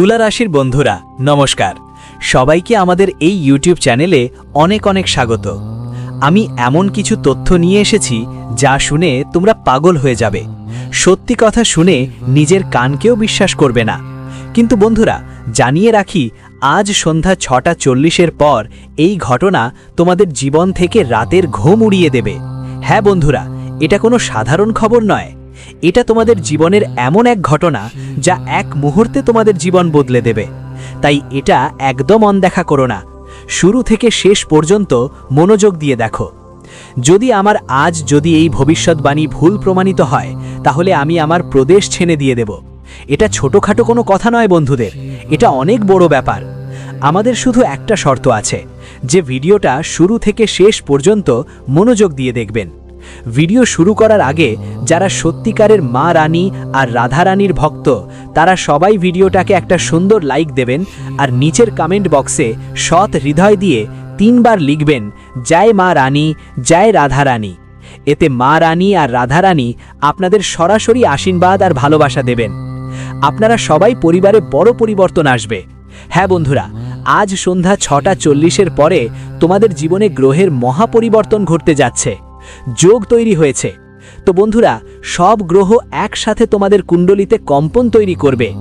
তুলা রাশির বন্ধুরা, নমস্কার। সবাইকে আমাদের এই ইউটিউব চ্যানেলে অনেক অনেক স্বাগত। আমি এমন কিছু তথ্য নিয়ে এসেছি যা শুনে তোমরা পাগল হয়ে যাবে। সত্যি কথা শুনে নিজের কানকেও বিশ্বাস করবে না। কিন্তু বন্ধুরা, জানিয়ে রাখি, আজ সন্ধ্যা ছটা চল্লিশের পর এই ঘটনা তোমাদের জীবন থেকে রাতের ঘুম উড়িয়ে দেবে। হ্যাঁ বন্ধুরা, এটা কোনো সাধারণ খবর নয়। এটা তোমাদের জীবনের এমন এক ঘটনা যা এক মুহূর্তে তোমাদের জীবন বদলে দেবে। তাই এটা একদম অনদেখা করো না। শুরু থেকে শেষ পর্যন্ত মনোযোগ দিয়ে দেখো। যদি আমার আজ যদি এই ভবিষ্যৎবাণী ভুল প্রমাণিত হয়, তাহলে আমি আমার প্রদেশ ছেনে দিয়ে দেব। এটা ছোটখাটো কোনো কথা নয় বন্ধুদের, এটা অনেক বড় ব্যাপার। আমাদের শুধু একটা শর্ত আছে, যে ভিডিওটা শুরু থেকে শেষ পর্যন্ত মনোযোগ দিয়ে দেখবেন। ভিডিও শুরু করার আগে যারা সত্যিকারের মা রানী আর রাধা রানীর ভক্ত, তারা সবাই ভিডিওটাকে একটা সুন্দর লাইক দেবেন আর নিচের কমেন্ট বক্সে সৎ হৃদয় দিয়ে তিনবার লিখবেন, জয় মা রানী, জয় রাধা রানী। এতে মা রানী আর রাধা রানী আপনাদের সরাসরি আশীর্বাদ আর ভালোবাসা দেবেন। আপনারা সবাই পরিবারে বড় পরিবর্তন আসবে। হ্যাঁ বন্ধুরা, আজ সন্ধ্যা ছটা চল্লিশের পরে তোমাদের জীবনে গ্রহের মহাপরিবর্তন ঘটতে যাচ্ছে। যোগ তৈরি হয়েছে। তো বন্ধুরা, সব গ্রহ একসাথে তোমাদের কুণ্ডলিতে কম্পন তৈরি করবে।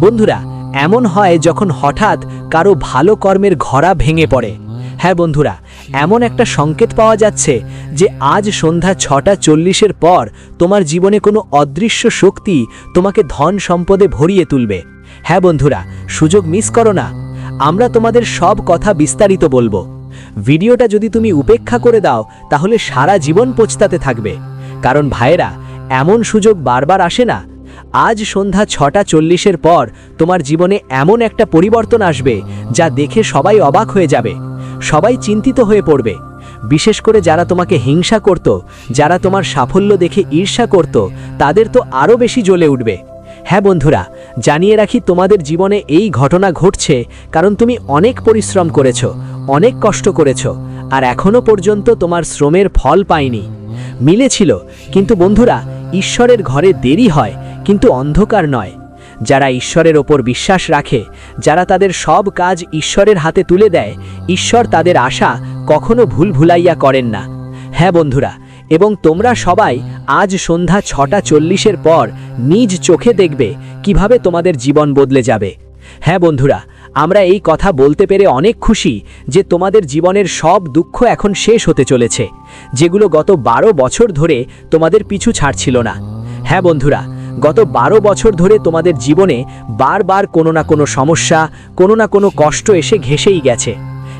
বন্ধুরা, এমন হয় যখন হঠাৎ কারও ভালো কর্মের ঘরা ভেঙে পড়ে। হ্যাঁ বন্ধুরা, এমন একটা সংকেত পাওয়া যাচ্ছে যে আজ সন্ধ্যা ছটা চল্লিশের পর তোমার জীবনে কোনো অদৃশ্য শক্তি তোমাকে ধন সম্পদে ভরিয়ে তুলবে। হ্যাঁ বন্ধুরা, সুযোগ মিস করো না। আমরা তোমাদের সব কথা বিস্তারিত বলব। ভিডিওটা যদি তুমি উপেক্ষা করে দাও, তাহলে সারা জীবন পচতাতে থাকবে। কারণ ভাইয়েরা, এমন সুযোগ বারবার আসে না। আজ সন্ধ্যা ছটা চল্লিশের পর তোমার জীবনে এমন একটা পরিবর্তন আসবে, যা দেখে সবাই অবাক হয়ে যাবে, সবাই চিন্তিত হয়ে পড়বে। বিশেষ করে যারা তোমাকে হিংসা করত, যারা তোমার সাফল্য দেখে ঈর্ষা করত, তাদের তো আরও বেশি জ্বলে উঠবে। হ্যাঁ বন্ধুরা, জানিয়ে রাখি তোমাদের জীবনে এই ঘটনা ঘটছে কারণ তুমি অনেক পরিশ্রম করেছ, অনেক কষ্ট করেছ, আর এখনও পর্যন্ত তোমার শ্রমের ফল পায়নি মিলেছিল কিন্তু বন্ধুরা, ঈশ্বরের ঘরে দেরি হয়, কিন্তু অন্ধকার নয়। যারা ঈশ্বরের ওপর বিশ্বাস রাখে, যারা তাদের সব কাজ ঈশ্বরের হাতে তুলে দেয়, ঈশ্বর তাদের আশা কখনো ভুল ভুলাইয়া করেন না। হ্যাঁ বন্ধুরা এবং তোমরা সবাই আজ সন্ধ্যা ছটা চল্লিশের পর নিজ চোখে দেখবে কীভাবে তোমাদের জীবন বদলে যাবে। হ্যাঁ বন্ধুরা, আমরা এই কথা বলতে পেরে অনেক খুশি যে তোমাদের জীবনের সব দুঃখ এখন শেষ হতে চলেছে, যেগুলো গত বারো বছর ধরে তোমাদের পিছু ছাড়ছিল না। হ্যাঁ বন্ধুরা, গত বারো বছর ধরে তোমাদের জীবনে বারবার কোনো না কোনো সমস্যা, কোনো না কোনো কষ্ট এসে ঘেসেই গেছে।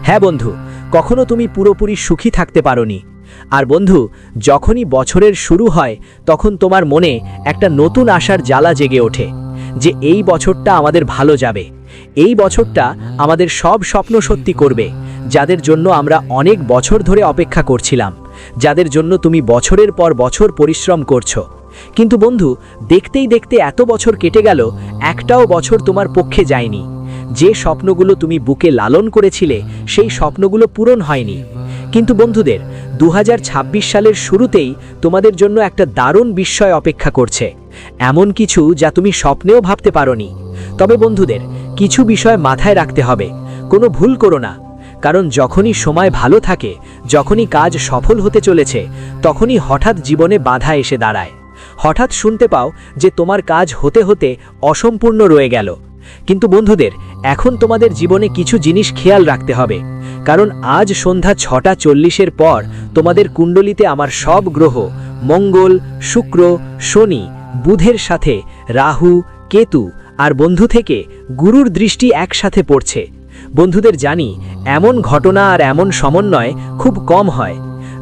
হ্যাঁ বন্ধু, কখনো তুমি পুরোপুরি সুখী থাকতে পারোনি। আর বন্ধু, যখনই বছরের শুরু হয়, তখন তোমার মনে একটা নতুন আশার জ্বালা জেগে ওঠে যে এই বছরটা আমাদের ভালো যাবে। এই বছরটা আমাদের সব স্বপ্ন সত্যি করবে, যাদের জন্য আমরা অনেক বছর ধরে অপেক্ষা করছিলাম, যাদের জন্য তুমি বছরের পর বছর পরিশ্রম করছ। কিন্তু বন্ধু, দেখতেই দেখতে এত বছর কেটে গেল, একটাও বছর তোমার পক্ষে যায়নি। যে স্বপ্নগুলো তুমি বুকে লালন করেছিলে, সেই স্বপ্নগুলো পূরণ হয়নি। কিন্তু বন্ধুদের দু হাজার ছাব্বিশ সালের শুরুতেই তোমাদের জন্য একটা দারুণ বিস্ময় অপেক্ষা করছে। এমন কিছু যা তুমি স্বপ্নেও ভাবতে পারোনি। তবে বন্ধুদের, কিছু বিষয় মাথায় রাখতে হবে। কোনো ভুল করো না। কারণ যখনই সময় ভালো থাকে, যখনই কাজ সফল হতে চলেছে, তখনই হঠাৎ জীবনে বাধা এসে দাঁড়ায়। হঠাৎ শুনতে পাও যে তোমার কাজ হতে হতে অসম্পূর্ণ রয়ে গেল। কিন্তু বন্ধুদের, এখন তোমাদের জীবনে কিছু জিনিস খেয়াল রাখতে হবে। কারণ আজ সন্ধ্যা ছটা চল্লিশের পর তোমাদের কুণ্ডলিতে আমার সব গ্রহ, মঙ্গল, শুক্র, শনি, বুধের সাথে রাহু, কেতু আর বন্ধু থেকে গুরুর দৃষ্টি একসাথে পড়ছে। বন্ধুদের জানি, এমন ঘটনা আর এমন সমন্বয় খুব কম হয়।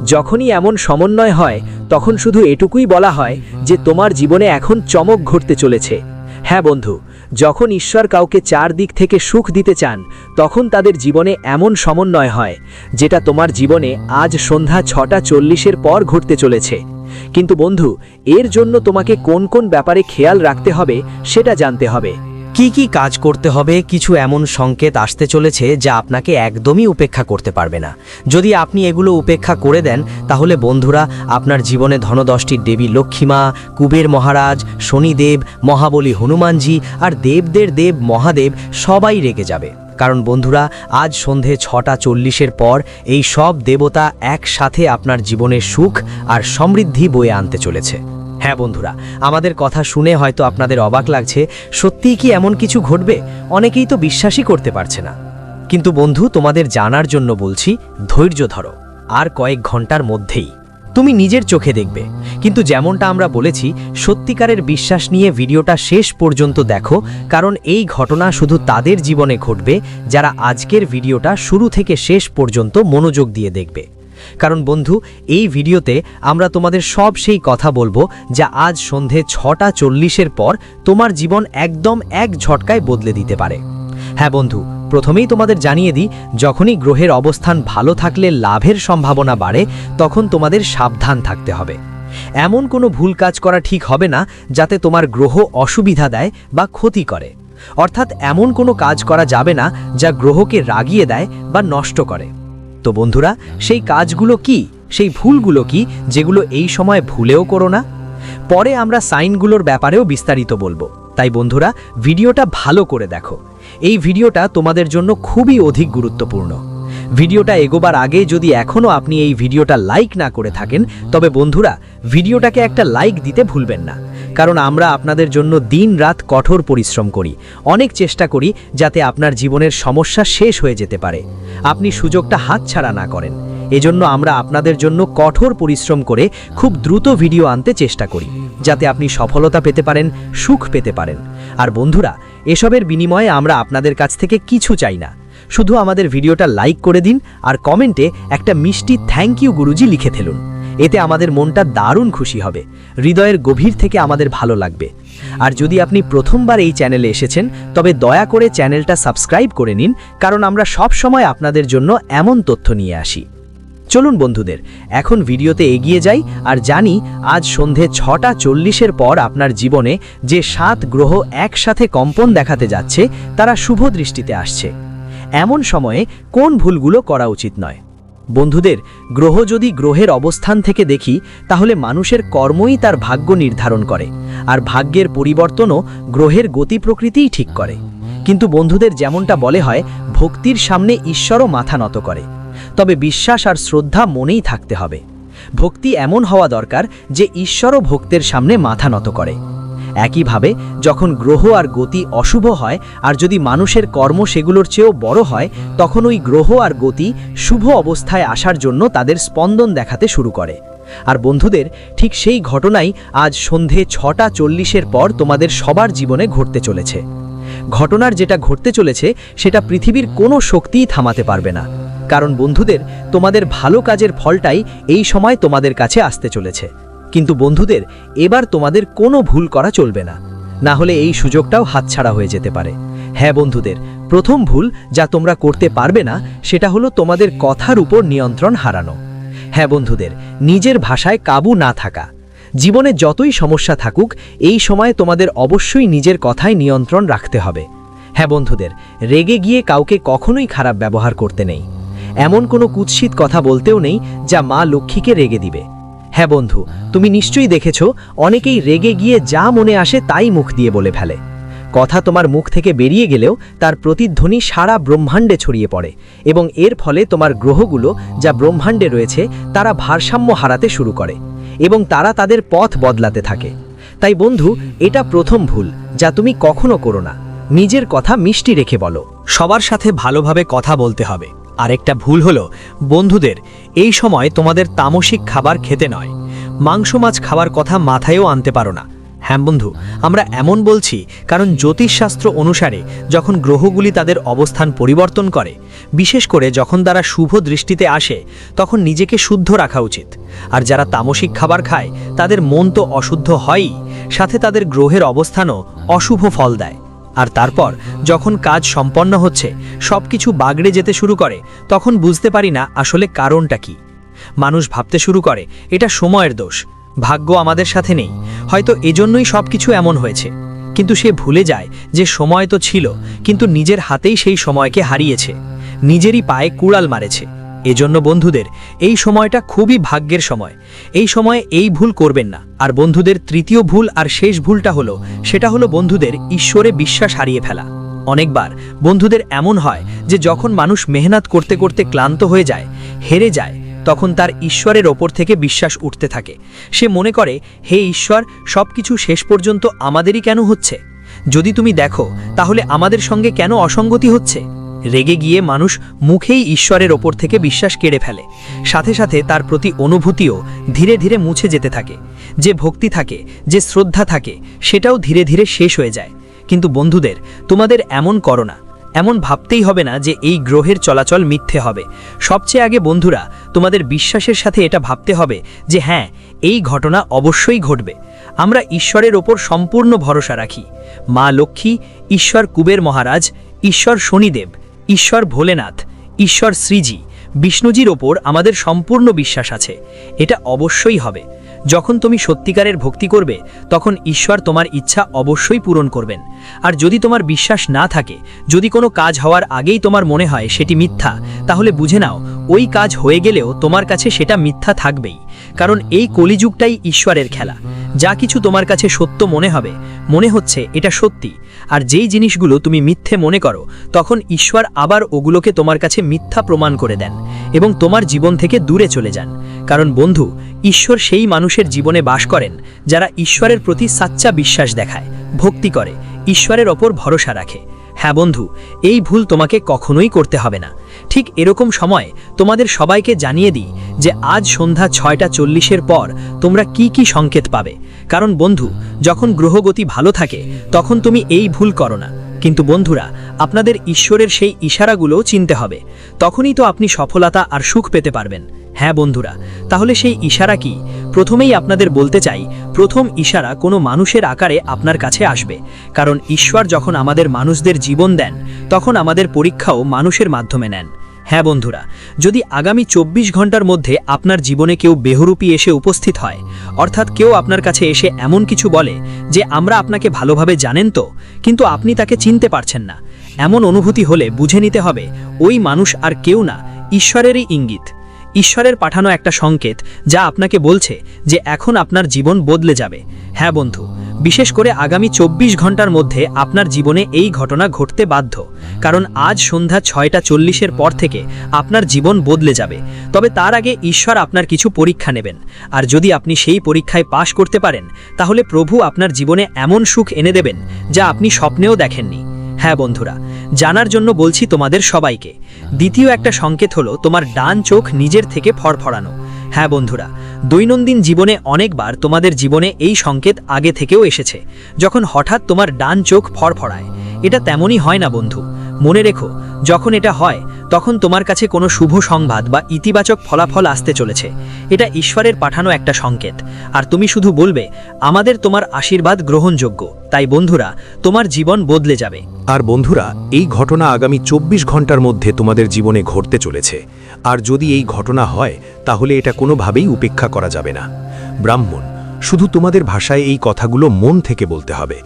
যখনই এমন সমন্বয় হয়, তখন শুধু এটুকুই বলা হয় যে তোমার জীবনে এখন চমক ঘটতে চলেছে। হ্যাঁ বন্ধু যখন ঈশ্বর কাউকে চার দিক থেকে সুখ দিতে চান, তখন তাদের জীবনে এমন সমন্বয় হয়, যেটা তোমার জীবনে আজ সন্ধ্যা ছটা চল্লিশের পর ঘটতে চলেছে। কিন্তু বন্ধু, এর জন্য তোমাকে কোন কোন ব্যাপারে খেয়াল রাখতে হবে, সেটা জানতে হবে। কি কি কাজ করতে হবে, কিছু এমন সংকেত আসতে চলেছে যা আপনাকে একদমই উপেক্ষা করতে পারবে না। যদি আপনি এগুলো উপেক্ষা করে দেন, তাহলে বন্ধুরা, আপনার জীবনে ধনদশটির দেবী লক্ষ্মীমা, কুবের মহারাজ, শনিদেব, মহাবলী হনুমানজি আর দেবদের দেব মহাদেব সবাই রেগে যাবে। কারণ বন্ধুরা, আজ সন্ধে ছটা চল্লিশের পর এই সব দেবতা একসাথে আপনার জীবনে সুখ আর সমৃদ্ধি বয়ে আনতে চলেছে। হ্যাঁ বন্ধুরা, আমাদের কথা শুনে হয়তো আপনাদের অবাক লাগছে, সত্যিই কি এমন কিছু ঘটবে? অনেকেই তো বিশ্বাসই করতে পারছে না। কিন্তু বন্ধু, তোমাদের জানার জন্য বলছি, ধৈর্য ধরো, আর কয়েক ঘণ্টার মধ্যেই। তুমি নিজের চোখে দেখবে। কিন্তু যেমনটা আমরা বলেছি, সত্যিকারের বিশ্বাস নিয়ে ভিডিওটা শেষ পর্যন্ত দেখো, কারণ এই ঘটনা শুধু তাদের জীবনে ঘটবে, যারা আজকের ভিডিওটা শুরু থেকে শেষ পর্যন্ত মনোযোগ দিয়ে দেখবে। কারণ বন্ধু, এই ভিডিওতে আমরা তোমাদের সব সেই কথা বলব যা আজ সন্ধে ছটা চল্লিশের পর তোমার জীবন একদম এক ঝটকায় বদলে দিতে পারে। হ্যাঁ বন্ধু, প্রথমেই তোমাদের জানিয়ে দিই, যখনই গ্রহের অবস্থান ভালো থাকলে লাভের সম্ভাবনা বাড়ে, তখন তোমাদের সাবধান থাকতে হবে। এমন কোনো ভুল কাজ করা ঠিক হবে না যাতে তোমার গ্রহ অসুবিধা দেয় বা ক্ষতি করে। অর্থাৎ এমন কোনো কাজ করা যাবে না যা গ্রহকে রাগিয়ে দেয় বা নষ্ট করে। তো বন্ধুরা, সেই কাজগুলো কি, সেই ভুলগুলো কি, যেগুলো এই সময় ভুলেও করো না? পরে আমরা সাইনগুলোর ব্যাপারেও বিস্তারিত বলব। তাই বন্ধুরা, ভিডিওটা ভালো করে দেখো। এই ভিডিওটা তোমাদের জন্য খুবই অধিক গুরুত্বপূর্ণ। ভিডিওটা এগোবার আগে যদি এখনও আপনি এই ভিডিওটা লাইক না করে থাকেন, তবে বন্ধুরা, ভিডিওটাকে একটা লাইক দিতে ভুলবেন না। কারণ আমরা আপনাদের জন্য দিন রাত কঠোর পরিশ্রম করি, অনেক চেষ্টা করি যাতে আপনার জীবনের সমস্যা শেষ হয়ে যেতে পারে। আপনি সুযোগটা হাতছাড়া না করেন। এজন্য আমরা আপনাদের জন্য কঠোর পরিশ্রম করে খুব দ্রুত ভিডিও আনতে চেষ্টা করি, যাতে আপনি সফলতা পেতে পারেন, সুখ পেতে পারেন। আর বন্ধুরা, এসবের বিনিময়ে আমরা আপনাদের কাছ থেকে কিছু চাই না। শুধু আমাদের ভিডিওটা লাইক করে দিন আর কমেন্টে একটা মিষ্টি থ্যাংক ইউ গুরুজি লিখে ফেলুন। এতে আমাদের মনটা দারুণ খুশি হবে, হৃদয়ের গভীর থেকে আমাদের ভালো লাগবে। আর যদি আপনি প্রথমবার এই চ্যানেলে এসেছেন, তবে দয়া করে চ্যানেলটা সাবস্ক্রাইব করে নিন, কারণ আমরা সব সময় আপনাদের জন্য এমন তথ্য নিয়ে আসি। চলুন বন্ধুদের, এখন ভিডিওতে এগিয়ে যাই আর জানি আজ সন্ধে ছটা চল্লিশের পর আপনার জীবনে যে সাত গ্রহ একসাথে কম্পন দেখাতে যাচ্ছে, তারা শুভ দৃষ্টিতে আসছে। এমন সময়ে কোন ভুলগুলো করা উচিত নয়। বন্ধুদের, গ্রহ যদি গ্রহের অবস্থান থেকে দেখি, তাহলে মানুষের কর্মই তার ভাগ্য নির্ধারণ করে, আর ভাগ্যের পরিবর্তনও গ্রহের গতি প্রকৃতিই ঠিক করে। কিন্তু বন্ধুদের যেমনটা বলে হয়, ভক্তির সামনে ঈশ্বরও মাথা নত করে। তবে বিশ্বাস আর শ্রদ্ধা মনেই থাকতে হবে। ভক্তি এমন হওয়া দরকার যে ঈশ্বরও ভক্তের সামনে মাথা নত করে। একইভাবে, যখন গ্রহ আর গতি অশুভ হয় আর যদি মানুষের কর্ম সেগুলোর চেয়েও বড় হয়, তখন ওই গ্রহ আর গতি শুভ অবস্থায় আসার জন্য তাদের স্পন্দন দেখাতে শুরু করে। আর বন্ধুদের, ঠিক সেই ঘটনাই আজ সন্ধে ছটা চল্লিশের পর তোমাদের সবার জীবনে ঘটতে চলেছে। ঘটনার যেটা ঘটতে চলেছে, সেটা পৃথিবীর কোনো শক্তিই থামাতে পারবে না। কারণ বন্ধুদের, তোমাদের ভালো কাজের ফলটাই এই সময় তোমাদের কাছে আসতে চলেছে। কিন্তু বন্ধুদের, এবার তোমাদের কোনো ভুল করা চলবে না। না হলে এই সুযোগটাও হাতছাড়া হয়ে যেতে পারে। হ্যাঁ বন্ধুদের, প্রথম ভুল যা তোমরা করতে পারবে না, সেটা হলো তোমাদের কথার উপর নিয়ন্ত্রণ হারানো। হ্যাঁ বন্ধুদের, নিজের ভাষায় কাবু না থাকা। জীবনে যতই সমস্যা থাকুক, এই সময় তোমাদের অবশ্যই নিজের কথায় নিয়ন্ত্রণ রাখতে হবে। হ্যাঁ বন্ধুদের, রেগে গিয়ে কাউকে কখনোই খারাপ ব্যবহার করতে নেই। এমন কোনো কুৎসিত কথা বলতেও নেই যা মা লক্ষ্মীকে রেগে দিবে। হ্যাঁ বন্ধু, তুমি নিশ্চয়ই দেখেছ, অনেকেই রেগে গিয়ে যা মনে আসে তাই মুখ দিয়ে বলে ফেলে। কথা তোমার মুখ থেকে বেরিয়ে গেলেও তার প্রতিধ্বনি সারা ব্রহ্মাণ্ডে ছড়িয়ে পড়ে এবং এর ফলে তোমার গ্রহগুলো যা ব্রহ্মাণ্ডে রয়েছে, তারা ভারসাম্য হারাতে শুরু করে এবং তারা তাদের পথ বদলাতে থাকে। তাই বন্ধু, এটা প্রথম ভুল, যা তুমি কখনো করো না। নিজের কথা মিষ্টি রেখে বলো। সবার সাথে ভালোভাবে কথা বলতে হবে। আরেকটা ভুল হলো, বন্ধুদের এই সময় তোমাদের তামসিক খাবার খেতে নয়। মাংস মাছ খাবার কথা মাথায়ও আনতে পারো না। হ্যাঁ বন্ধু, আমরা এমন বলছি, কারণ জ্যোতিষশাস্ত্র অনুসারে যখন গ্রহগুলি তাদের অবস্থান পরিবর্তন করে, বিশেষ করে যখন তারা শুভ দৃষ্টিতে আসে, তখন নিজেকে শুদ্ধ রাখা উচিত। আর যারা তামসিক খাবার খায়, তাদের মন তো অশুদ্ধ হয়ই, সাথে তাদের গ্রহের অবস্থানও অশুভ ফল দেয়। আর তারপর, যখন কাজ সম্পন্ন হচ্ছে সব কিছু বাগড়ে যেতে শুরু করে, তখন বুঝতে পারি না আসলে কারণটা কি। মানুষ ভাবতে শুরু করে, এটা সময়ের দোষ, ভাগ্য আমাদের সাথে নেই, হয়তো এজন্যই সব কিছু এমন হয়েছে। কিন্তু সে ভুলে যায় যে সময় তো ছিল, কিন্তু নিজের হাতেই সেই সময়কে হারিয়েছে, নিজেরই পায়ে কুড়াল মারেছে। এজন্য বন্ধুদের, এই সময়টা খুবই ভাগ্যের সময়। এই সময়ে এই ভুল করবেন না। আর বন্ধুদের তৃতীয় ভুল আর শেষ ভুলটা হলো, সেটা হলো বন্ধুদের ঈশ্বরে বিশ্বাস হারিয়ে ফেলা। অনেকবার বন্ধুদের এমন হয় যে যখন মানুষ মেহনত করতে করতে ক্লান্ত হয়ে যায়, হেরে যায়, তখন তার ঈশ্বরের ওপর থেকে বিশ্বাস উঠতে থাকে। সে মনে করে, হে ঈশ্বর সব কিছু শেষ পর্যন্ত আমাদেরই কেন হচ্ছে? যদি তুমি দেখো, তাহলে আমাদের সঙ্গে কেন অসঙ্গতি হচ্ছে? রেগে গিয়ে মানুষ মুখেই ঈশ্বরের ওপর থেকে বিশ্বাস কেড়ে ফেলে। সাথে সাথে তার প্রতি অনুভূতিও ধীরে ধীরে মুছে যেতে থাকে। যে ভক্তি থাকে, যে শ্রদ্ধা থাকে, সেটাও ধীরে ধীরে শেষ হয়ে যায়। কিন্তু বন্ধুদের, তোমাদের এমন করো না। এমন ভাবতেই হবে না যে এই গ্রহের চলাচল মিথ্যে হবে। সবচেয়ে আগে বন্ধুরা, তোমাদের বিশ্বাসের সাথে এটা ভাবতে হবে যে হ্যাঁ এই ঘটনা অবশ্যই ঘটবে। আমরা ঈশ্বরের ওপর সম্পূর্ণ ভরসা রাখি। মা লক্ষ্মী, ঈশ্বর কুবের মহারাজ, ঈশ্বর শনিদেব। ঈশ্বর ভোলেনাথ, ঈশ্বর শ্রীজি, বিষ্ণুজির ওপর আমাদের সম্পূর্ণ বিশ্বাস আছে। এটা অবশ্যই হবে। যখন তুমি সত্যিকারের ভক্তি করবে, তখন ঈশ্বর তোমার ইচ্ছা অবশ্যই পূরণ করবেন। আর যদি তোমার বিশ্বাস না থাকে, যদি কোনো কাজ হওয়ার আগেই তোমার মনে হয় সেটি মিথ্যা, তাহলে বুঝে নাও, ওই কাজ হয়ে গেলেও তোমার কাছে সেটা মিথ্যা থাকবেই। কারণ এই কলিযুগটাই ঈশ্বরের খেলা। যা কিছু তোমার কাছে সত্য মনে হবে, মনে হচ্ছে এটা সত্যি। আর যেই জিনিসগুলো তুমি মিথ্যে মনে করো, তখন ঈশ্বর আবার ওগুলোকে তোমার কাছে মিথ্যা প্রমাণ করে দেন এবং তোমার জীবন থেকে দূরে চলে যান। কারণ বন্ধু, ঈশ্বর সেই মানুষের জীবনে বাস করেন, যারা ঈশ্বরের প্রতি সাচ্চা বিশ্বাস দেখায়, ভক্তি করে, ঈশ্বরের ওপর ভরসা রাখে। হ্যাঁ বন্ধু, এই ভুল তোমাকে কখনোই করতে হবে না। ঠিক এরকম সময় তোমাদের সবাইকে জানিয়ে দিই যে আজ সন্ধ্যা ছয়টা চল্লিশের পর তোমরা কি কি সংকেত পাবে। কারণ বন্ধু, যখন গ্রহগতি ভালো থাকে, তখন তুমি এই ভুল করো না। কিন্তু বন্ধুরা, আপনাদের ঈশ্বরের সেই ইশারাগুলোও চিনতে হবে। তখনই তো আপনি সফলতা আর সুখ পেতে পারবেন। হ্যাঁ বন্ধুরা, তাহলে সেই ইশারা কি? প্রথমেই আপনাদের বলতে চাই, প্রথম ইশারা কোনো মানুষের আকারে আপনার কাছে আসবে। কারণ ঈশ্বর যখন আমাদের মানুষদের জীবন দেন, তখন আমাদের পরীক্ষাও মানুষের মাধ্যমে নেন। হ্যাঁ বন্ধুরা, যদি আগামী চব্বিশ ঘণ্টার মধ্যে আপনার জীবনে কেউ বেহরূপী এসে উপস্থিত হয়, অর্থাৎ কেউ আপনার কাছে এসে এমন কিছু বলে যে আমরা আপনাকে ভালোভাবে জানেন তো, কিন্তু আপনি তাকে চিনতে পারছেন না, এমন অনুভূতি হলে বুঝে নিতে হবে, ওই মানুষ আর কেউ না, ঈশ্বরেরই ইঙ্গিত। ঈশ্বরের পাঠানো একটা সংকেত যা আপনাকে বলছে যে এখন আপনার জীবন বদলে যাবে। হ্যাঁ বন্ধু বিশেষ করে আগামী চব্বিশ ঘণ্টার মধ্যে আপনার জীবনে এই ঘটনা ঘটতে বাধ্য। কারণ আজ সন্ধ্যা ছয়টা চল্লিশের পর থেকে আপনার জীবন বদলে যাবে। তবে তার আগে ঈশ্বর আপনার কিছু পরীক্ষা নেবেন। আর যদি আপনি সেই পরীক্ষায় পাশ করতে পারেন, তাহলে প্রভু আপনার জীবনে এমন সুখ এনে দেবেন যা আপনি স্বপ্নেও দেখেননি। হ্যাঁ বন্ধুরা, জানার জন্য বলছি তোমাদের সবাইকে। দ্বিতীয় একটা সংকেত হলো তোমার ডান চোখ নিজের থেকে ফরফরানো। হ্যাঁ বন্ধুরা, দৈনন্দিন জীবনে অনেকবার তোমাদের জীবনে এই সংকেত আগে থেকেও এসেছে, যখন হঠাৎ তোমার ডান চোখ ফরফরায়। এটা তেমনই হয় না বন্ধু। মনে রেখো, যখন এটা হয়, তখন তোমার কাছে কোনো শুভ সংবাদ বা ইতিবাচক ফলাফল আসতে চলেছে। এটা ঈশ্বরের পাঠানো একটা সংকেত। আর তুমি শুধু বলবে, আমাদের তোমার আশীর্বাদ গ্রহণযোগ্য। তাই বন্ধুরা, তোমার জীবন বদলে যাবে। আর বন্ধুরা, এই ঘটনা আগামী চব্বিশ ঘণ্টার মধ্যে তোমাদের জীবনে ঘটতে চলেছে। আর যদি এই ঘটনা হয়, তাহলে এটা কোনোভাবেই উপেক্ষা করা যাবে না। ব্রাহ্মণ, শুধু তোমাদের ভাষায় এই কথাগুলো মন থেকে বলতে হবে।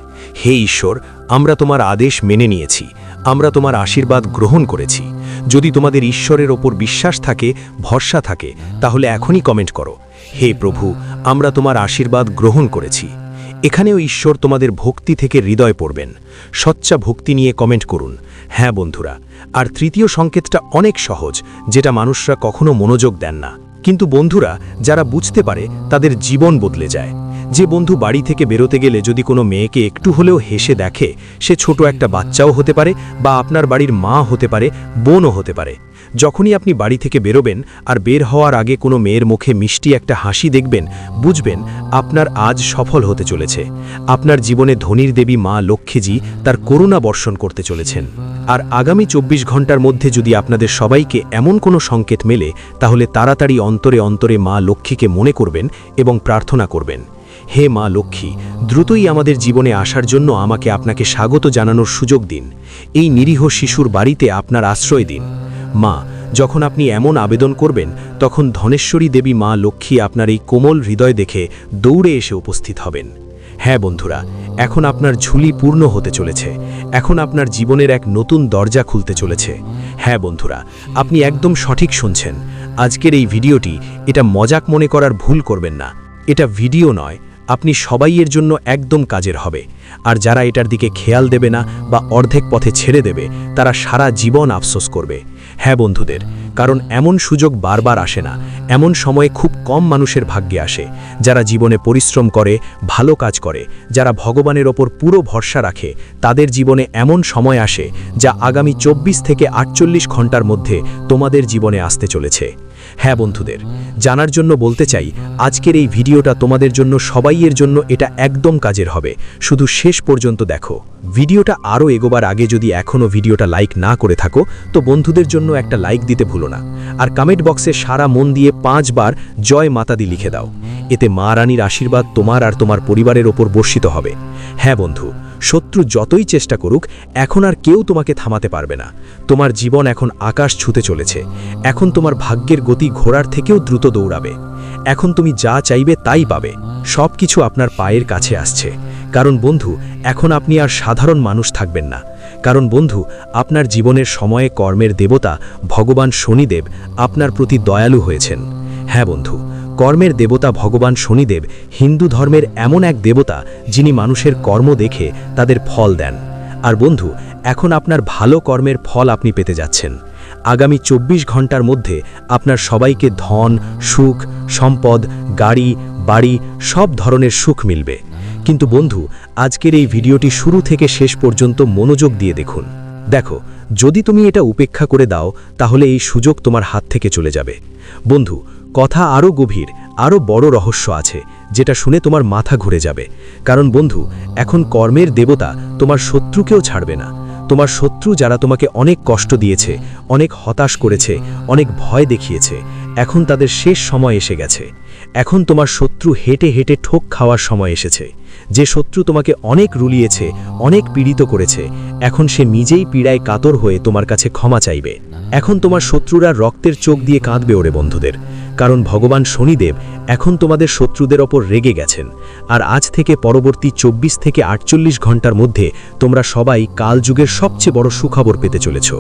হে ঈশ্বর, আমরা তোমার আদেশ মেনে নিয়েছি, আমরা তোমার আশীর্বাদ গ্রহণ করেছি। যদি তোমাদের ঈশ্বরের ওপর বিশ্বাস থাকে, ভরসা থাকে, তাহলে এখনই কমেন্ট করো। হে প্রভু, আমরা তোমার আশীর্বাদ গ্রহণ করেছি। এখানেও ঈশ্বর তোমাদের ভক্তি থেকে হৃদয় পড়বেন। সচ্চা ভক্তি নিয়ে কমেন্ট করুন। হ্যাঁ বন্ধুরা আর তৃতীয় সংকেতটা অনেক সহজ, যেটা মানুষরা কখনো মনোযোগ দেন না। কিন্তু বন্ধুরা, যারা বুঝতে পারে, তাদের জীবন বদলে যায়। যে বন্ধু বাড়ি থেকে বেরোতে গেলে যদি কোনো মেয়েকে একটু হলেও হেসে দেখে, সে ছোট একটা বাচ্চাও হতে পারে বা আপনার বাড়ির মা হতে পারে, বোনও হতে পারে। যখনই আপনি বাড়ি থেকে বেরোবেন আর বের হওয়ার আগে কোনো মেয়ের মুখে মিষ্টি একটা হাসি দেখবেন, বুঝবেন আপনার আজ সফল হতে চলেছে। আপনার জীবনে ধনির দেবী মা লক্ষ্মীজি তার করুণা বর্ষণ করতে চলেছেন। আর আগামী চব্বিশ ঘণ্টার মধ্যে যদি আপনাদের সবাইকে এমন কোনো সংকেত মেলে, তাহলে তাড়াতাড়ি অন্তরে অন্তরে মা লক্ষ্মীকে মনে করবেন এবং প্রার্থনা করবেন, হে মা লক্ষ্মী, দ্রুতই আমাদের জীবনে আসার জন্য আমাকে আপনাকে স্বাগত জানানোর সুযোগ দিন। এই নিরীহ শিশুর বাড়িতে আপনার আশ্রয় দিন। মা, যখন আপনি এমন আবেদন করবেন, তখন ধনেশ্বরী দেবী মা লক্ষ্মী আপনার এই কোমল হৃদয় দেখে দৌড়ে এসে উপস্থিত হবেন। হ্যাঁ বন্ধুরা, এখন আপনার ঝুলি পূর্ণ হতে চলেছে। এখন আপনার জীবনের এক নতুন দরজা খুলতে চলেছে। হ্যাঁ বন্ধুরা, আপনি একদম সঠিক শুনছেন। আজকের এই ভিডিওটি এটা মজাক মনে করার ভুল করবেন না। এটা ভিডিও নয়, আপনি সবাই এর জন্য একদম কাজের হবে। আর যারা এটার দিকে খেয়াল দেবে না বা অর্ধেক পথে ছেড়ে দেবে, তারা সারা জীবন আফসোস করবে। হ্যাঁ বন্ধুদের, কারণ এমন সুযোগ বারবার আসে না, এমন সময়ে খুব কম মানুষের ভাগ্যে আসে, যারা জীবনে পরিশ্রম করে, ভালো কাজ করে, যারা ভগবানের ওপর পুরো ভরসা রাখে, তাদের জীবনে এমন সময় আসে যা আগামী চব্বিশ থেকে আটচল্লিশ ঘণ্টার মধ্যে তোমাদের জীবনে আসতে চলেছে। হ্যাঁ বন্ধুদের, জানার জন্য বলতে চাই, আজকের এই ভিডিওটা তোমাদের জন্য, সবাইয়ের জন্য এটা একদম কাজের হবে। শুধু শেষ পর্যন্ত দেখো। ভিডিওটা আরও এগোবার আগে যদি এখনও ভিডিওটা লাইক না করে থাকো, তো বন্ধুদের জন্য একটা লাইক দিতে ভুলো না। আর কমেন্ট বক্সে সারা মন দিয়ে পাঁচবার জয় মাতাদি লিখে দাও। এতে মা রানীর আশীর্বাদ তোমার আর তোমার পরিবারের ওপর বর্ষিত হবে। হ্যাঁ বন্ধু শত্রু যতই চেষ্টা করুক, এখন আর কেউ তোমাকে থামাতে পারবে না। তোমার জীবন এখন আকাশ ছুতে চলেছে। এখন তোমার ভাগ্যের গতি ঘোড়ার থেকেও দ্রুত দৌড়াবে। এখন তুমি যা চাইবে তাই পাবে। সব কিছু আপনার পায়ের কাছে আসছে। কারণ বন্ধু, এখন আপনি আর সাধারণ মানুষ থাকবেন না। কারণ বন্ধু, আপনার জীবনের সময়ে কর্মের দেবতা ভগবান শনিদেব আপনার প্রতি দয়ালু হয়েছেন। হ্যাঁ বন্ধু কর্মের দেবতা ভগবান শনিদেব হিন্দু ধর্মের এমন এক দেবতা যিনি মানুষের কর্ম দেখে তাদের ফল দেন। আর বন্ধু, এখন আপনার ভালো কর্মের ফল আপনি পেতে যাচ্ছেন। আগামী চব্বিশ ঘণ্টার মধ্যে আপনার সবাইকে ধন, সুখ, সম্পদ, গাড়ি, বাড়ি, সব ধরনের সুখ মিলবে। কিন্তু বন্ধু, আজকের এই ভিডিওটি শুরু থেকে শেষ পর্যন্ত মনোযোগ দিয়ে দেখুন। দেখো, যদি তুমি এটা উপেক্ষা করে দাও, তাহলে এই সুযোগ তোমার হাত থেকে চলে যাবে। বন্ধু কথা আরও গভীর আরও বড় রহস্য আছে, যেটা শুনে তোমার মাথা ঘুরে যাবে। কারণ বন্ধু, এখন কর্মের দেবতা তোমার শত্রুকেও ছাড়বে না। তোমার শত্রু যারা তোমাকে অনেক কষ্ট দিয়েছে, অনেক হতাশ করেছে, অনেক ভয় দেখিয়েছে, এখন তাদের শেষ সময় এসে গেছে। এখন তোমার শত্রু হেঁটে হেঁটে ঠোক খাওয়ার সময় এসেছে। যে শত্রু তোমাকে অনেক রুলিয়েছে, অনেক পীড়িত করেছে, এখন সে নিজেই পীড়ায় কাতর হয়ে তোমার কাছে ক্ষমা চাইবে। এখন তোমার শত্রুরা রক্তের চোখ দিয়ে কাঁদবে ওরে বন্ধুদের। কারণ ভগবান শনিদেব এখন তোমাদের শত্রুদের ওপর রেগে গেছেন। আর আজ থেকে পরবর্তী ২৪ থেকে আটচল্লিশ ঘণ্টার মধ্যে তোমরা সবাই কালযুগের সবচেয়ে বড় সুখবর পেতে চলেছ।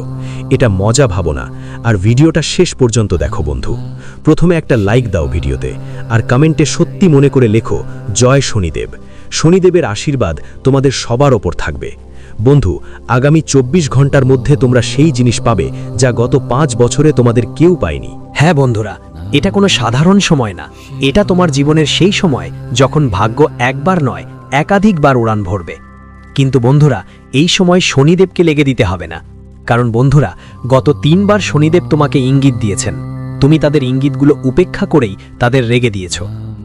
এটা মজা ভাবো না আর ভিডিওটা শেষ পর্যন্ত দেখো বন্ধু। প্রথমে একটা লাইক দাও ভিডিওতে। আর কমেন্টে সত্যি মনে করে লেখো, জয় শনিদেব। শনিদেবের আশীর্বাদ তোমাদের সবার ওপর থাকবে। বন্ধু, আগামী ২৪ ঘণ্টার মধ্যে তোমরা সেই জিনিস পাবে যা গত পাঁচ বছরে তোমাদের কেউ পায়নি। হ্যাঁ বন্ধুরা, এটা কোনো সাধারণ সময় না। এটা তোমার জীবনের সেই সময় যখন ভাগ্য একবার নয়, একাধিকবার উড়ান ভরবে। কিন্তু বন্ধুরা, এই সময় শনিদেবকে লেগে দিতে হবে না। কারণ বন্ধুরা, গত তিনবার শনিদেব তোমাকে ইঙ্গিত দিয়েছেন। তুমি তাদের ইঙ্গিতগুলো উপেক্ষা করেই তাদের রেগে দিয়েছ।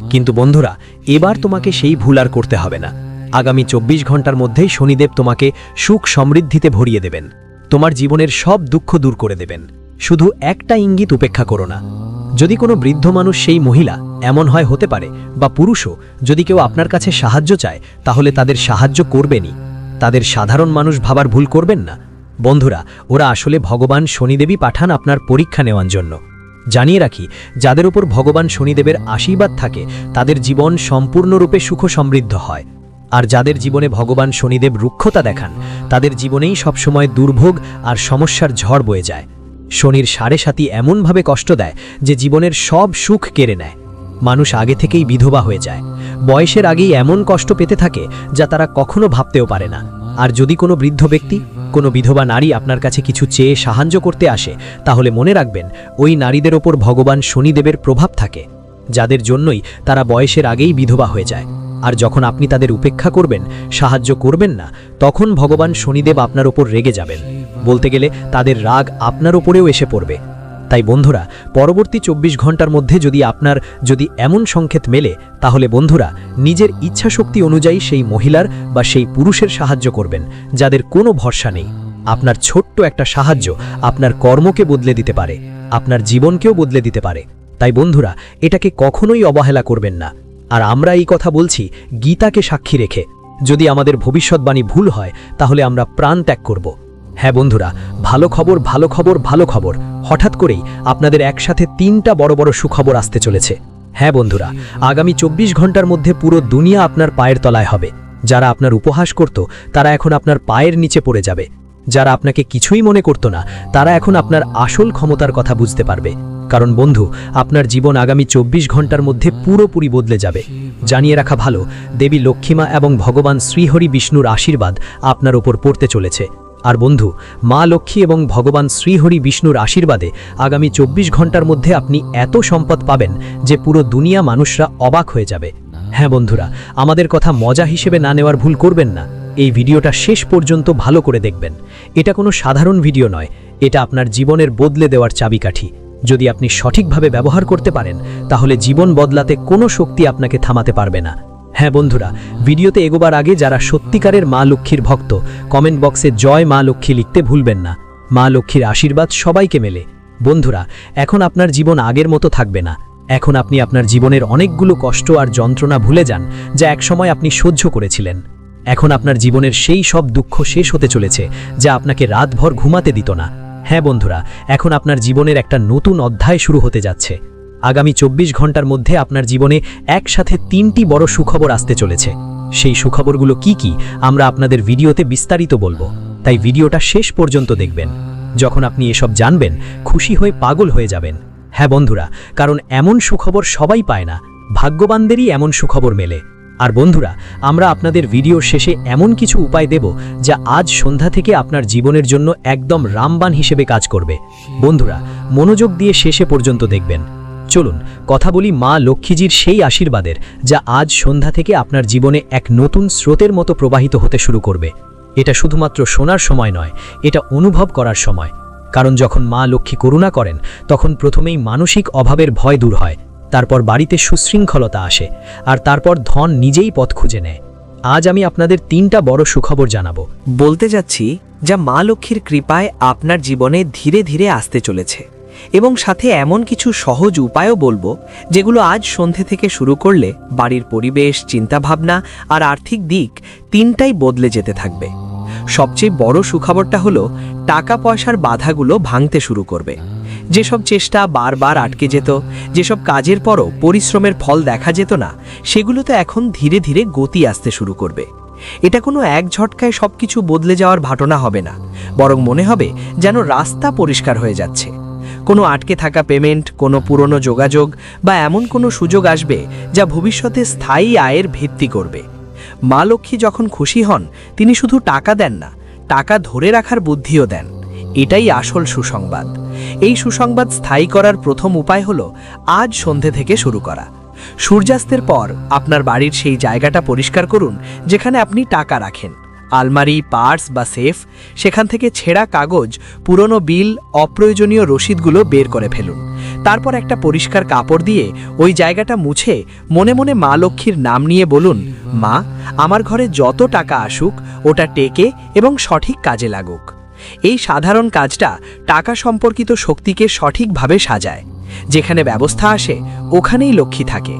কিন্তু বন্ধুরা, এবার তোমাকে সেই ভুল আর করতে হবে না। আগামী চব্বিশ ঘণ্টার মধ্যেই শনিদেব তোমাকে সুখ সমৃদ্ধিতে ভরিয়ে দেবেন। তোমার জীবনের সব দুঃখ দূর করে দেবেন। শুধু একটা ইঙ্গিত উপেক্ষা করো না। যদি কোনো বৃদ্ধ মানুষ সেই মহিলা, এমন হয় হতে পারে, বা পুরুষও, যদি কেউ আপনার কাছে সাহায্য চায়, তাহলে তাদের সাহায্য করবেনই। তাদের সাধারণ মানুষ ভাবার ভুল করবেন না। বন্ধুরা, ওরা আসলে ভগবান শনিদেবী পাঠান আপনার পরীক্ষা নেওয়ার জন্য। জানিয়ে রাখি, যাদের উপর ভগবান শনিদেবের আশীর্বাদ থাকে, তাদের জীবন সম্পূর্ণরূপে সুখ সমৃদ্ধ হয়। আর যাদের জীবনে ভগবান শনিদেব রুক্ষতা দেখান, তাদের জীবনেই সবসময় দুর্ভোগ আর সমস্যার ঝড় বয়ে যায়। শনির সাড়ে সাতি এমনভাবে কষ্ট দেয় যে জীবনের সব সুখ কেড়ে নেয়। মানুষ আগে থেকেই বিধবা হয়ে যায়। বয়সের আগেই এমন কষ্ট পেতে থাকে যা তারা কখনো ভাবতেও পারে না। আর যদি কোনো বৃদ্ধ ব্যক্তি, কোনো বিধবা নারী আপনার কাছে কিছু চেয়ে সাহায্য করতে আসে, তাহলে মনে রাখবেন, ওই নারীদের ওপর ভগবান শনিদেবের প্রভাব থাকে, যাদের জন্যই তারা বয়সের আগেই বিধবা হয়ে যায়। আর যখন আপনি তাদের উপেক্ষা করবেন, সাহায্য করবেন না, তখন ভগবান শনিদেব আপনার ওপর রেগে যাবেন। বলতে গেলে, তাদের রাগ আপনার ওপরেও এসে পড়বে। তাই বন্ধুরা, পরবর্তী চব্বিশ ঘণ্টার মধ্যে যদি আপনার যদি এমন সংকেত মেলে, তাহলে বন্ধুরা, নিজের ইচ্ছাশক্তি অনুযায়ী সেই মহিলার বা সেই পুরুষের সাহায্য করবেন, যাদের কোনো ভরসা নেই। আপনার ছোট্ট একটা সাহায্য আপনার কর্মকে বদলে দিতে পারে, আপনার জীবনকেও বদলে দিতে পারে। তাই বন্ধুরা, এটাকে কখনোই অবহেলা করবেন না। আর আমরা এই কথা বলছি গীতাকে সাক্ষী রেখে। যদি আমাদের ভবিষ্যৎবাণী ভুল হয়, তাহলে আমরা প্রাণ ত্যাগ করব। হ্যাঁ বন্ধুরা, ভালো খবর ভালো খবর ভালো খবর। হঠাৎ করেই আপনাদের একসাথে তিনটা বড় বড় সুখবর আসতে চলেছে। হ্যাঁ বন্ধুরা, আগামী চব্বিশ ঘণ্টার মধ্যে পুরো দুনিয়া আপনার পায়ের তলায় হবে। যারা আপনার উপহাস করত, তারা এখন আপনার পায়ের নিচে পড়ে যাবে। যারা আপনাকে কিছুই মনে করত না, তারা এখন আপনার আসল ক্ষমতার কথা বুঝতে পারবে। কারণ বন্ধু, আপনার জীবন আগামী চব্বিশ ঘণ্টার মধ্যে পুরোপুরি বদলে যাবে। জানিয়ে রাখা ভালো, দেবী লক্ষ্মীমা এবং ভগবান শ্রীহরি বিষ্ণুর আশীর্বাদ আপনার ওপর পড়তে চলেছে। আর বন্ধু, মা লক্ষ্মী এবং ভগবান শ্রীহরি বিষ্ণুর আশীর্বাদে আগামী চব্বিশ ঘণ্টার মধ্যে আপনি এত সম্পদ পাবেন যে পুরো দুনিয়া মানুষরা অবাক হয়ে যাবে। হ্যাঁ বন্ধুরা, আমাদের কথা মজা হিসেবে না নেওয়ার ভুল করবেন না। এই ভিডিওটা শেষ পর্যন্ত ভালো করে দেখবেন। এটা কোনো সাধারণ ভিডিও নয়, এটা আপনার জীবনের বদলে দেওয়ার চাবিকাঠি। যদি আপনি সঠিকভাবে ব্যবহার করতে পারেন, তাহলে জীবন বদলাতে কোনো শক্তি আপনাকে থামাতে পারবে না। হ্যাঁ বন্ধুরা, ভিডিওতে এগোবার আগে যারা সত্যিকারের মা লক্ষ্মীর ভক্ত, কমেন্ট বক্সে জয় মা লক্ষ্মী লিখতে ভুলবেন না। মা লক্ষ্মীর আশীর্বাদ সবাইকে মেলে। বন্ধুরা, এখন আপনার জীবন আগের মতো থাকবে না। এখন আপনি আপনার জীবনের অনেকগুলো কষ্ট আর যন্ত্রণা ভুলে যান, যা একসময় আপনি সহ্য করেছিলেন। এখন আপনার জীবনের সেই সব দুঃখ শেষ হতে চলেছে, যা আপনাকে রাতভর ঘুমাতে দিত না। হ্যাঁ বন্ধুরা, এখন আপনার জীবনের একটা নতুন অধ্যায় শুরু হতে যাচ্ছে। আগামী চব্বিশ ঘণ্টার মধ্যে আপনার জীবনে একসাথে তিনটি বড় সুখবর আসতে চলেছে। সেই সুখবরগুলো কি কি, আমরা আপনাদের ভিডিওতে বিস্তারিত বলব। তাই ভিডিওটা শেষ পর্যন্ত দেখবেন। যখন আপনি এসব জানবেন, খুশি হয়ে পাগল হয়ে যাবেন। হ্যাঁ বন্ধুরা, কারণ এমন সুখবর সবাই পায় না। ভাগ্যবানদেরই এমন সুখবর মেলে। আর বন্ধুরা, আমরা আপনাদের ভিডিওর শেষে এমন কিছু উপায় দেব যা আজ সন্ধ্যা থেকে আপনার জীবনের জন্য একদম রামবান হিসেবে কাজ করবে। বন্ধুরা, মনোযোগ দিয়ে শেষে পর্যন্ত দেখবেন। চলুন, কথা বলি মা লক্ষ্মীজির সেই আশীর্বাদের যা আজ সন্ধ্যা থেকে আপনার জীবনে এক নতুন স্রোতের মতো প্রবাহিত হতে শুরু করবে। এটা শুধুমাত্র শোনার সময় নয়, এটা অনুভব করার সময়। কারণ যখন মা লক্ষ্মী করুণা করেন, তখন প্রথমেই মানসিক অভাবের ভয় দূর হয়। তারপর বাড়িতে সুশৃঙ্খলতা আসে, আর তারপর ধন নিজেই পথ খুঁজে নেয়। আজ আমি আপনাদের তিনটা বড় সুখবর জানাব। বলতে যাচ্ছি, যা মা লক্ষ্মীর কৃপায় আপনার জীবনে ধীরে ধীরে আসতে চলেছে, এবং সাথে এমন কিছু সহজ উপায়ও বলব, যেগুলো আজ সন্ধে থেকে শুরু করলে বাড়ির পরিবেশ, চিন্তাভাবনা আর আর্থিক দিক তিনটাই বদলে যেতে থাকবে। সবচেয়ে বড় সুখবরটা হলো, টাকা পয়সার বাধাগুলো ভাঙতে শুরু করবে। যেসব চেষ্টা বারবার আটকে যেত, যেসব কাজের পরও পরিশ্রমের ফল দেখা যেত না, সেগুলোতে এখন ধীরে ধীরে গতি আসতে শুরু করবে। এটা কোনো এক ঝটকায় সবকিছু বদলে যাওয়ার ঘটনা হবে না, বরং মনে হবে যেন রাস্তা পরিষ্কার হয়ে যাচ্ছে। কোনো আটকে থাকা পেমেন্ট, কোনো পুরনো যোগাযোগ বা এমন কোনো সুযোগ আসবে যা ভবিষ্যতে স্থায়ী আয়ের ভিত্তি করবে। মা লক্ষ্মী যখন খুশি হন, তিনি শুধু টাকা দেন না, টাকা ধরে রাখার বুদ্ধিও দেন। এটাই আসল সুসংবাদ। এই সুসংবাদ স্থায়ী করার প্রথম উপায় হলো আজ সন্ধে থেকে শুরু করা। সূর্যাস্তের পর আপনার বাড়ির সেই জায়গাটা পরিষ্কার করুন যেখানে আপনি টাকা রাখেন। আলমারি, পার্স বা সেফ, সেখান থেকে ছেঁড়া কাগজ, পুরনো বিল, অপ্রয়োজনীয় রসিদগুলো বের করে ফেলুন। তারপর একটা পরিষ্কার কাপড় দিয়ে ওই জায়গাটা মুছে মনে মনে মা লক্ষ্মীর নাম নিয়ে বলুন, মা, আমার ঘরে যত টাকা আসুক, ওটা টেকে এবং সঠিক কাজে লাগুক। এই সাধারণ কাজটা টাকা সম্পর্কিত শক্তিকে সঠিকভাবে সাজায়। যেখানে ব্যবস্থা আসে, ওখানেই লক্ষ্মী থাকে।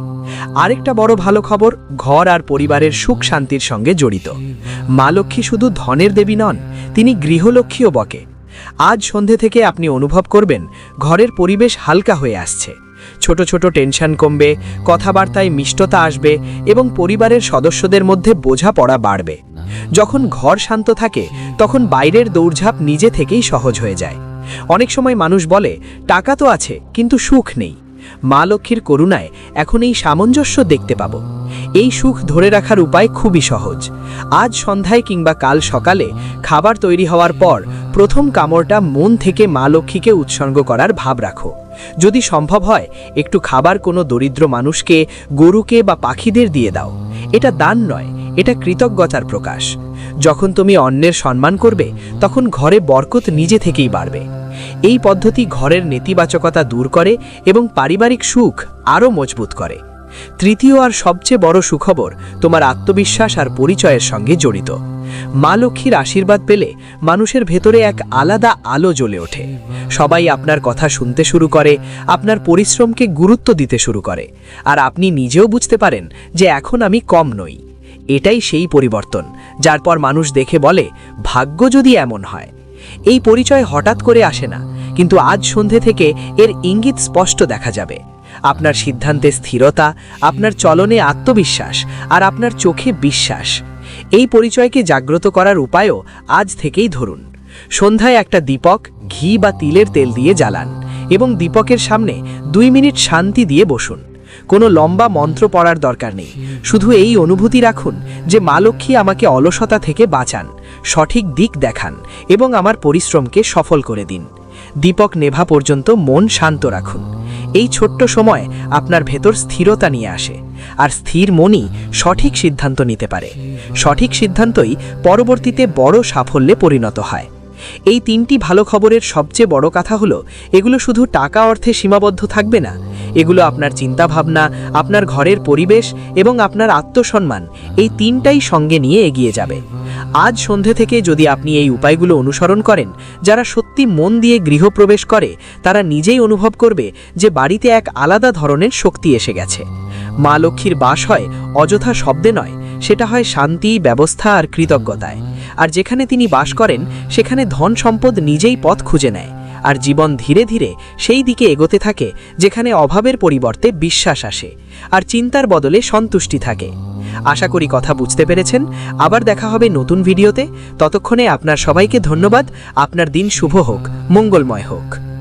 আরেকটা বড় ভালো খবর, ঘর আর পরিবারের সুখ শান্তির সঙ্গে জড়িত। মা লক্ষ্মী শুধু ধনের দেবী নন, তিনি গৃহলক্ষ্মীও বকে আজ সন্ধে থেকে আপনি অনুভব করবেন, ঘরের পরিবেশ হালকা হয়ে আসছে। ছোট ছোট টেনশন কমবে, কথাবার্তায় মিষ্টতা আসবে এবং পরিবারের সদস্যদের মধ্যে বোঝাপড়া বাড়বে। যখন ঘর শান্ত থাকে, তখন বাইরের দৌড়ঝাঁপ নিজে থেকেই সহজ হয়ে যায়। অনেক সময় মানুষ বলে, টাকা তো আছে, কিন্তু সুখ নেই। মা লক্ষ্মীর করুণায় এখন এই সামঞ্জস্য দেখতে পাবো। এই সুখ ধরে রাখার উপায় খুবই সহজ। আজ সন্ধ্যায় কিংবা কাল সকালে খাবার তৈরি হওয়ার পর প্রথম কামড়টা মন থেকে মা লক্ষ্মীকে উৎসর্গ করার ভাব রাখো। যদি সম্ভব হয়, একটু খাবার কোনো দরিদ্র মানুষকে, গরুকে বা পাখিদের দিয়ে দাও। এটা দান নয়, এটা কৃতজ্ঞতার প্রকাশ। যখন তুমি অন্যের সম্মান করবে, তখন ঘরে বরকত নিজে থেকেই বাড়বে। এই পদ্ধতি ঘরের নেতিবাচকতা দূর করে এবং পারিবারিক সুখ আরও মজবুত করে। তৃতীয় আর সবচেয়ে বড় সুখবর তোমার আত্মবিশ্বাস আর পরিচয়ের সঙ্গে জড়িত। মা লক্ষ্মীর আশীর্বাদ পেলে মানুষের ভেতরে এক আলাদা আলো জ্বলে ওঠে। সবাই আপনার কথা শুনতে শুরু করে, আপনার পরিশ্রমকে গুরুত্ব দিতে শুরু করে। আর আপনি নিজেও বুঝতে পারেন যে এখন আমি কম নই। এটাই সেই পরিবর্তন, যার পর মানুষ দেখে বলে, ভাগ্য যদি এমন হয়। এই পরিচয় হঠাৎ করে আসে না, কিন্তু আজ সন্ধে থেকে এর ইঙ্গিত স্পষ্ট দেখা যাবে। আপনার সিদ্ধান্তে স্থিরতা, আপনার চলনে আত্মবিশ্বাস আর আপনার চোখে বিশ্বাস। এই পরিচয়কে জাগ্রত করার উপায়ও আজ থেকেই ধরুন। সন্ধ্যায় একটা দীপক ঘি বা তিলের তেল দিয়ে জ্বালান এবং দীপকের সামনে দুই মিনিট শান্তি দিয়ে বসুন। কোনো লম্বা মন্ত্র পড়ার দরকার নেই। শুধু এই অনুভূতি রাখুন যে মা লক্ষ্মী আমাকে অলসতা থেকে বাঁচান, সঠিক দিক দেখান এবং আমার পরিশ্রমকে সফল করে দিন। দীপক নেভা পর্যন্ত মন শান্ত রাখুন। এই ছোট্ট সময় আপনার ভেতর স্থিরতা নিয়ে আসে, আর স্থির মনই সঠিক সিদ্ধান্ত নিতে পারে। সঠিক সিদ্ধান্তই পরবর্তীতে বড় সাফল্যে পরিণত হয়। এই তিনটি ভালো খবরের সবচেয়ে বড় কথা হলো, এগুলো শুধু টাকা অর্থে সীমাবদ্ধ থাকবে না। এগুলো আপনার চিন্তাভাবনা, আপনার ঘরের পরিবেশ এবং আপনার আত্মসম্মান, এই তিনটাই সঙ্গে নিয়ে এগিয়ে যাবে। আজ সন্ধে থেকে যদি আপনি এই উপায়গুলো অনুসরণ করেন, যারা সত্যি মন দিয়ে গৃহপ্রবেশ করে, তারা নিজেই অনুভব করবে যে বাড়িতে এক আলাদা ধরনের শক্তি এসে গেছে। মা লক্ষ্মীর বাস হয় অযথা শব্দে নয় সেটা হয় শান্তি, ব্যবস্থা আর কৃতজ্ঞতায়। আর যেখানে তিনি বাস করেন, সেখানে ধন সম্পদ নিজেই পথ খুঁজে নেয়। আর জীবন ধীরে ধীরে সেই দিকে এগোতে থাকে, যেখানে অভাবের পরিবর্তে বিশ্বাস আসে, আর চিন্তার বদলে সন্তুষ্টি থাকে। আশা করি কথা বুঝতে পেরেছেন। আবার দেখা হবে নতুন ভিডিওতে। ততক্ষণে আপনার সবাইকে ধন্যবাদ। আপনার দিন শুভ হোক। মঙ্গলময় হোক।